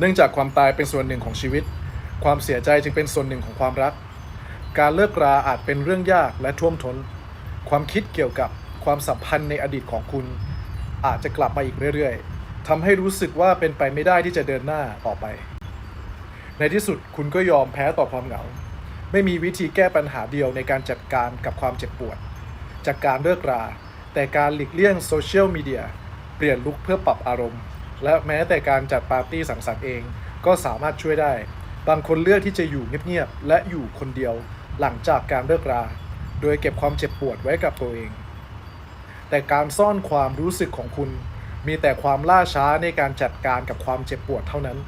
เนื่องจากความตายเป็นส่วนหนึ่งของชีวิต ความเสียใจจึงเป็นส่วนหนึ่งของความรัก การเลิกราอาจเป็นเรื่องยากและท่วมท้น ความคิดเกี่ยวกับความสัมพันธ์ในอดีตของคุณ อาจจะกลับมาอีกเรื่อยๆทำให้รู้สึกว่าเป็นไปไม่ได้ที่จะเดินหน้าต่อไป ในที่สุดคุณก็ยอมแพ้ต่อความเหงา ไม่มีวิธีแก้ปัญหาเดียวในการจัดการกับความเจ็บปวด จากการเลิกรา แต่การหลีกเลี่ยงโซเชียลมีเดียเปลี่ยนลุคเพื่อปรับอารมณ์ และแม้แต่การจัดปาร์ตี้สังสรรค์เองก็สามารถช่วยได้ บางคนเลือกที่จะอยู่เงียบๆและอยู่คนเดียวหลังจากการเลิกรา โดยเก็บความเจ็บปวดไว้กับตัวเอง แต่การซ่อนความรู้สึกของคุณ มีแต่ความล่าช้าในการจัดการกับความเจ็บปวดเท่านั้น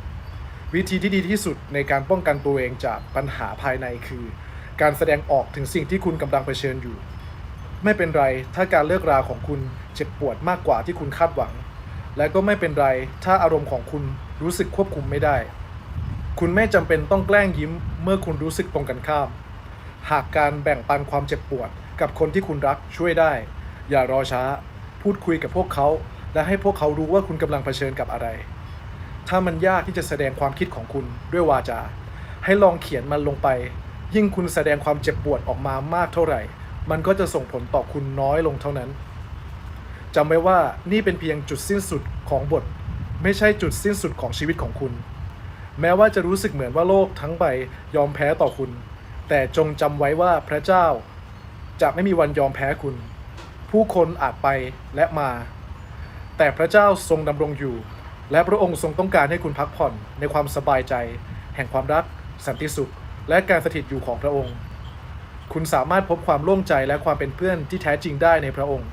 วิธีที่ดีที่สุดในการป้องกันตัวเองจากปัญหาภายในคือ การแสดงออกถึงสิ่งที่คุณกำลังเผชิญอยู่ ไม่เป็นไรถ้าการเลิกราของคุณเจ็บปวดมากกว่าที่คุณคาดหวัง และก็ไม่เป็นไร ถ้าอารมณ์ของคุณรู้สึกควบคุมไม่ได้ คุณไม่จำเป็นต้องแกล้งยิ้มเมื่อคุณรู้สึกตรงกันข้าม หากการแบ่งปันความเจ็บปวด กับคนที่คุณรักช่วยได้ อย่ารอช้า พูดคุยกับพวกเขา และให้พวกเขารู้ว่าคุณกำลังเผชิญกับอะไร ถ้ามันยากที่จะแสดงความคิดของคุณด้วยวาจา ให้ลองเขียนมันลงไป ยิ่งคุณแสดงความเจ็บปวดออกมามากเท่าไหร่ มันก็จะส่งผลต่อคุณน้อยลงเท่านั้น จำไว้ว่านี่เป็นเพียงจุดสิ้นสุดของบท ไม่ใช่จุดสิ้นสุดของชีวิตของคุณ แม้ว่าจะรู้สึกเหมือนว่าโลกทั้งใบยอมแพ้ต่อคุณ แต่จงจำไว้ว่าพระเจ้า จะไม่มีวันยอมแพ้คุณ ผู้คนอาจไปและมา แต่พระเจ้าทรงดำรงอยู่ และพระองค์ทรงต้องการให้คุณพักผ่อนในความสบายใจ แห่งความรัก สันติสุข และการสถิตอยู่ของพระองค์ คุณสามารถพบความโล่งใจและความเป็นเพื่อนที่แท้จริงได้ในพระองค์